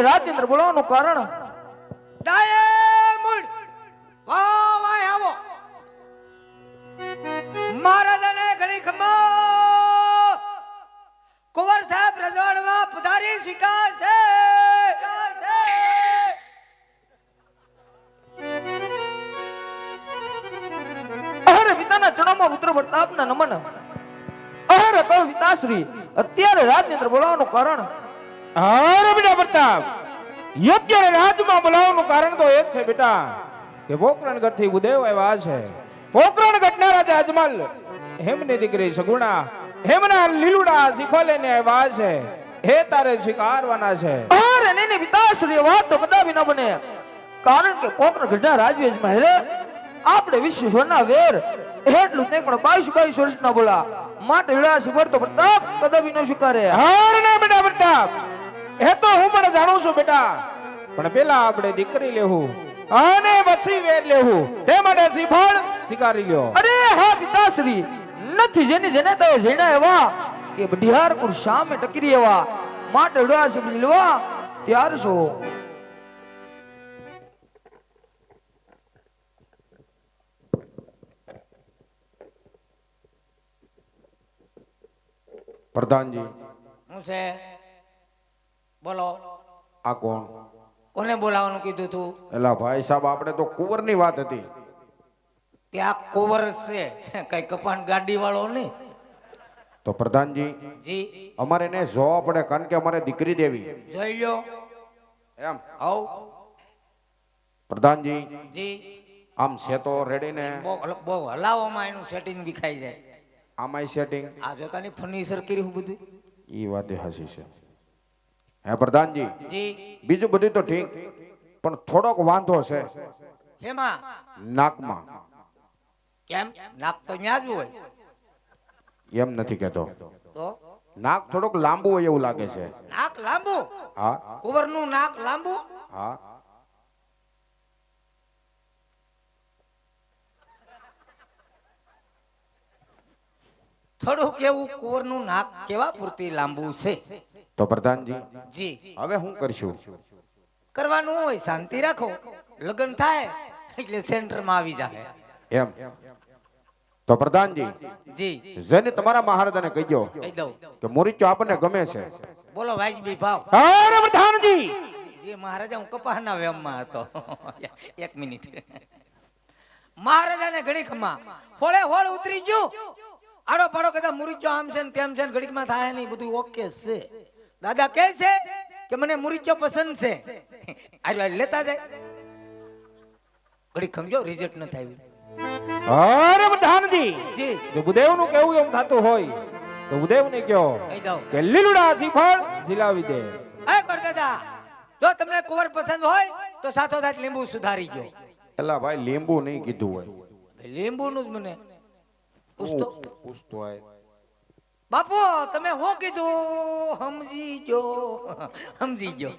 અત્યારે રાજેન્દ્ર બોલાવવાનું કારણ? ડાયમંડ! વાહ આવો. મહારાજાને ઘણી ખમો. કુંવર સાહેબ રજવાડમાં પધારી સ્વીકારશે. અહર પિતાના ચરણોમાં પુત્ર પ્રતાપના નમન. અહર કહો વિતાશ્રી અત્યારે રાતની અંદર બોલાવવાનું કારણ? અરે બેટા પ્રતાપ. યોગ્ય રાજમાં બોલાવવાનું કારણ તો એક છે બેટા કે પોકરણગઢથી ઉદય આવ્યા છે. પોકરણગઢ ના રાજા અજમલ હેમની દીકરી સગુણા હેમના લીલુડા શિખો ને આવ્યા છે. હે તારે સ્વીકારવાના છે. અરે નહીં નહીં વિકાસ રે વાત તો કદાપી ન બને. કારણ કે પોકરણગઢ ના રાજવેજમાં હેરે આપણે વિશ્વના વેર એટલું જ નહીં પણ બાવીસ બાવીસ વર્ષના બોલા. માટે વિલાસી ભરતો પ્રતાપ કદાપી ન સ્વીકારે. હાર ના બેટા પ્રતાપ. એ તો હું પણ જાણું છું બેટા. પણ પેલા આપણે દીકરી લેવું. અને પછી વેર લેવું. તે માટે શ્રીફળ સ્વીકારી લ્યો. અરે હા પિતાશ્રી નથી જેની જેને તમે જેના એવા કે બઢિયારપુર સામે ટકરી એવા માટે સુધી લેવા ત્યાર છો? પ્રધાનજી. હું છે? બોલો. આ કોણ? કોને બોલાવવાનું કીધું તું? એલા ભાઈ સાહેબ આપણે તો કુંવરની વાત હતી. કે આ કુંવર છે. કઈ કપાણ ગાડી વાળો નહીં. તો પ્રધાનજી જી. અમારે એને જોવા પડે કારણ કે અમારે દીકરી દેવી. જોઈ લ્યો. એમ? આવ પ્રધાનજી જી. આમ છે તો રેડી ને બહુ હલાવવામાં એનું સેટિંગ વિખાઈ જાય. આમાંય સેટિંગ આ જોતાની ફર્નિચર કર્યું બધું. એ વાત હસી છે. હે પ્રધાનજી? બીજું બધું તો ઠીક પણ થોડોક વાંધો છે. હેમાં નાકમાં. કેમ? નાક તો ન્યા જ હોય. એમ નથી કહેતો. તો? નાક થોડોક લાંબુ હોય એવું લાગે છે. નાક લાંબુ? હા. કુંવરનું નાક લાંબુ? હા. થોડુંક એવું કુંવરનું નાક કેવા પૂરતી લાંબુ છે? તો પ્રધાનજી જી. હવે હું કરશું? કરવાનું હોય શાંતિ રાખો. લગ્ન થાય એટલે સેન્ટરમાં આવી જાય એમ. તો પ્રધાનજી જી. જેને તમારા મહારાજાને કહીજો કહી દઉં. કે મોરીચો આપણને ગમે છે. બોલો વાજબી ભાવ. અરે પ્રધાનજી! જે મહારાજા હું કપાહના વેમમાં હતો. એક મિનિટ. મહારાજાને ઘણી ખમા હોળે હોળ ઉતરી ગયો. આડો પાડો કદા મુરીચો આમ છે ને તેમ છે ને ઘડીકમાં થાય નહીં બધું ઓકે છે. દાદા કહે છે કે મને મુરીચો પસંદ છે. આર્યો લેતા જાય. ઘડી ખમજો રિઝલ્ટ ન થાય અરે પ્રધાનજી જી. જો બુદેવનું કેવું એમ થતું હોય તો બુદેવ ને કયો કહી દઉં. કે લીલુડા શ્રીફળ ઝીલાવી દે. એ કર દાદા. જો તમને કુંવર પસંદ હોય તો સાથો સાથ લીંબુ સુધારી ગયો એલા ભાઈ લીંબુ નહીં કીધું હોય. લીંબુનું જ મને. બાપુ તમે શું કીધું? સમજી જો સમજી જો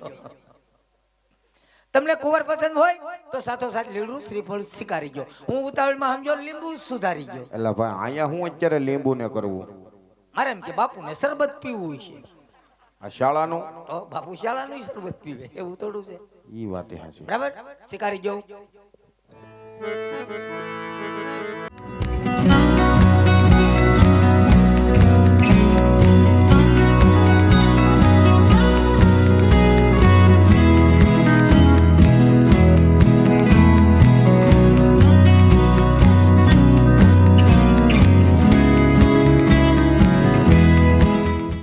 તમને કુંવર પસંદ હોય તો સાથો સાથ લીલું શ્રીફળ સ્વીકારી ગયો હું ઉતાવળમાં સમજો લીંબુ સુધારી ગયો એટલે ભાઈ અહીંયા હું અત્યારે લીંબુ ને કરવું? મારે એમ કે બાપુને શરબત પીવું છે. આ શાળાનું? બાપુ શાળાનું શરબત પીવે એવું થોડું છે. ઈ વાત હાચી. બરાબર? સ્વીકારી ગયો